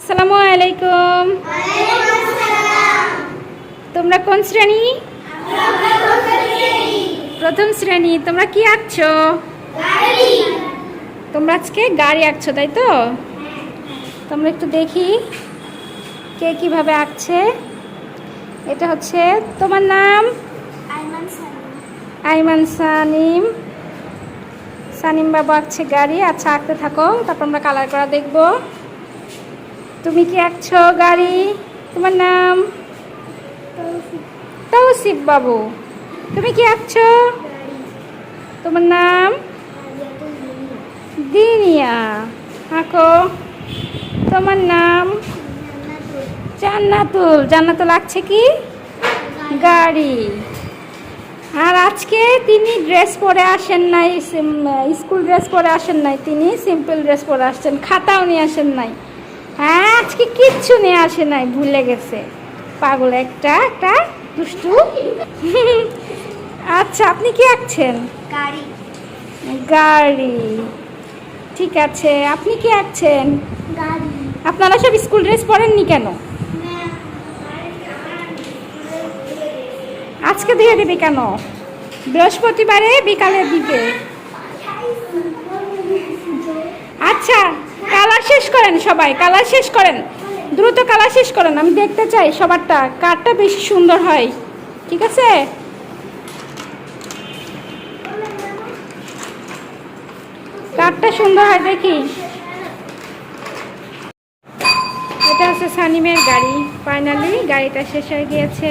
আসসালামু আলাইকুম। তোমরা কোন শ্রেণি? প্রথম শ্রেণি। তোমরা কি আঁকছো? তোমরা আজকে গাড়ি আঁকছো তাই তো? তোমরা একটু দেখি কে কীভাবে আঁকছে। এটা হচ্ছে তোমার নাম? আইমান সানিম। সানিম। বাবু আঁকছে গাড়ি। আচ্ছা আঁকতে থাকো। তারপর আমরা কালার করা দেখব। তুমি কি আঁকছো গাড়ি? তোমার নাম? তৌসিফ বাবু। তুমি কি আঁকছো তোমার নাম? দিনিয়া। আঁকো। তোমার নাম? জান্নাতুল। জান্নাতুল আঁকছে কি? গাড়ি। আর আজকে তিনি ড্রেস পরে আসেন নাই স্কুল ড্রেস পরে আসেন নাই, তিনি সিম্পল ড্রেস পরে আসছেন, খাতাও নিয়ে আসেন নাই। হ্যাঁ আজকে কিচ্ছু নিয়ে আসে নাই ভুলে গেছে। পাগল একটা একটা দুষ্টু। আচ্ছা আপনি কি আঁকছেন? গাড়ি। গাড়ি। ঠিক আছে আপনি কি আঁকছেন? আপনারা সব স্কুল ড্রেস পরেননি কেন? আজকে দিয়ে দেবে কেন? বৃহস্পতিবারে বিকালের দিকে আচ্ছা কালার শেষ করেন সবাই, কালার শেষ করেন। দ্রুত কালার শেষ করেন, আমি দেখতে চাই সবারটা, কারটা বেশি সুন্দর হয়, ঠিক আছে? কারটা সুন্দর হয়, দেখি। এটা হচ্ছে সানিমের গাড়ি ফাইনালি গাড়িটা শেষ হয়ে গিয়েছে।